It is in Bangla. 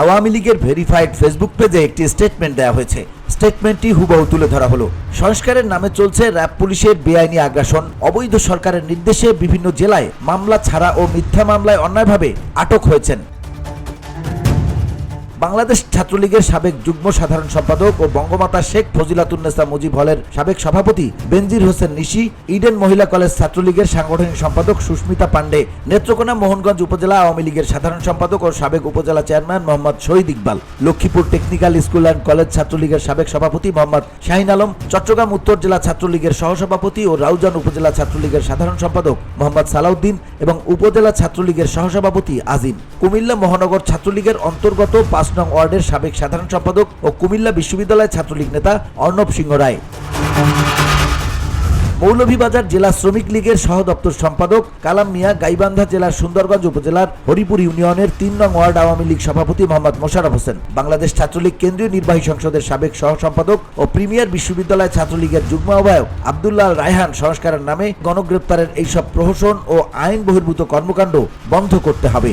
আওয়ামী লীগের ভেরিফাইড ফেসবুক পেজে একটি স্টেটমেন্ট দেওয়া হয়েছে। স্টেটমেন্টটি হুবহু তুলে ধরা হলো। সংস্কারের নামে চলছে র্যাব পুলিশের বেআইনি আগ্রাসন। অবৈধ সরকারের নির্দেশে বিভিন্ন জেলায় মামলা ছাড়া ও মিথ্যা মামলায় অন্যায়ভাবে আটক হয়েছেন। বাংলাদেশ ছাত্রলীগের সাবেক যুগ্ম সাধারণ সম্পাদক ও বঙ্গমাতা শেখ ফজিলাতুন্নেসা মুজিব হলের সাবেক সভাপতি বেনজির হোসেন নিশি, ইডেন মহিলা কলেজ ছাত্রলীগের সাংগঠনিক সম্পাদক সুস্মিতা পান্ডে নেত্রকোনা মোহনগঞ্জ উপজেলা আওয়ামী লীগের সাধারণ সম্পাদক ও সাবেক উপজেলা chairman Mohammad Shahid Iqbal, Lakshmipur technical school and college ছাত্রলীগের সাবেক সভাপতি মোহাম্মদ শাহিন আলম, চট্টগ্রাম উত্তর জেলা ছাত্রলীগের সহসভাপতি ও রাউজান উপজেলা ছাত্রলীগের সাধারণ সম্পাদক মোহাম্মদ সালাউদ্দিন এবং উপজেলা ছাত্রলীগের সহসভাপতি আজিম। কুমিল্লা মহানগর ছাত্রলীগের অন্তর্গত পাঁচ নং ওয়ার্ডের সাবেক সাধারণ সম্পাদক ও কুমিল্লা বিশ্ববিদ্যালয়ের ছাত্রলীগ নেতা অর্ণব সিংহ রায়। মৌলভীবাজার জেলা শ্রমিক লীগের সহ দপ্তর সম্পাদক কালাম মিয়া গাইবান্ধা জেলার সুন্দরগঞ্জ উপজেলার হরিপুর ইউনিয়নের তিন নং ওয়ার্ড আওয়ামী লীগ সভাপতি মোহাম্মদ মোশারফ হোসেন, বাংলাদেশ ছাত্রলীগ কেন্দ্রীয় নির্বাহী সংসদের সাবেক সহ সম্পাদক ও প্রিমিয়ার বিশ্ববিদ্যালয় ছাত্রলীগের যুগ্ম আহ্বায়ক আবদুল্লাহ রায়হান সংস্কারের নামে গণগ্রেপ্তারের এইসব প্রহসন ও আইন বহির্ভূত কর্মকাণ্ড বন্ধ করতে হবে।